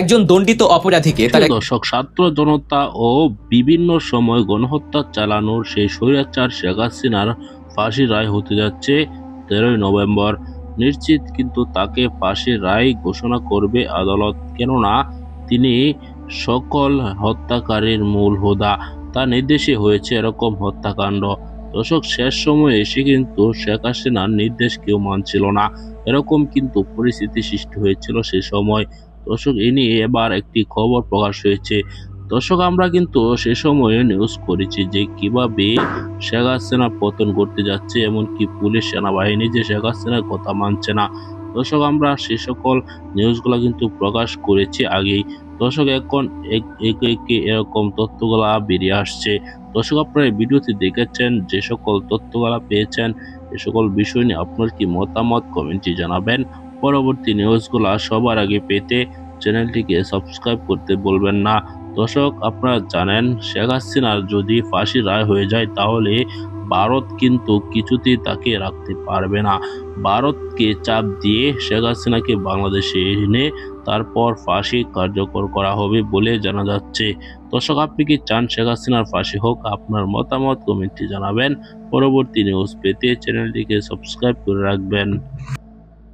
একজন দণ্ডিত অপরাধীকে তার দর্শক ছাত্র জনতা ও বিভিন্ন সময় গণহত্যা চালানোর সেই স্বৈরাচার শেখ হাসিনার ফাঁসির রায় হতে যাচ্ছে তেরোই নভেম্বর। নিশ্চিত কিন্তু তাকে ফাঁসির রায় ঘোষণা করবে আদালত, কেননা তিনি সকল হত্যাকারীর মূল হোদা। তার নির্দেশে হয়েছে এরকম হত্যাকাণ্ড। দর্শক, শেষ সময়ে এসে কিন্তু শেখ হাসিনার নির্দেশ কেউ মানছিল না। এরকম কিন্তু পরিস্থিতি সৃষ্টি হয়েছিল সে সময়। দর্শক, এ নিয়ে এবার একটি খবর প্রকাশ হয়েছে। দর্শক, আমরা কিন্তু সে সময়ে নিউজ করেছি যে কীভাবে শেখ হাসিনা পতন করতে যাচ্ছে, এমনকি পুলিশ, সেনাবাহিনী যে শেখ হাসিনার কথা মানছে না। দর্শক, আমরা সে সকল নিউজগুলো কিন্তু প্রকাশ করেছি আগেই। দর্শক, এখন এক- একে এরকম তথ্যগুলা বেরিয়ে আসছে। দর্শক, আপনারা ভিডিওতে দেখেছেন যে সকল তথ্যগুলা পেয়েছেন, এ সকল বিষয় নিয়ে আপনার কি মতামত কমেন্টে জানাবেন। পরবর্তী নিউজগুলা সবার আগে পেতে চ্যানেলটিকে সাবস্ক্রাইব করতে বলবেন না। দর্শক, আপনারা জানেন, শেখ হাসিনার যদি ফাঁসি রায় হয়ে যায়, তাহলে ভারত কিন্তু কিছুতেই তাকে রাখতে পারবে না। ভারতকে চাপ দিয়ে শেখ হাসিনাকে বাংলাদেশে এনে তারপর ফাঁসি কার্যকর করা হবে বলে জানা যাচ্ছে। দর্শক, আপনি কি চান শেখ হাসিনার ফাঁসি হোক? আপনার মতামত কমেন্টে জানাবেন। পরবর্তী নিউজ পেতে চ্যানেলটিকে সাবস্ক্রাইব করে রাখবেন।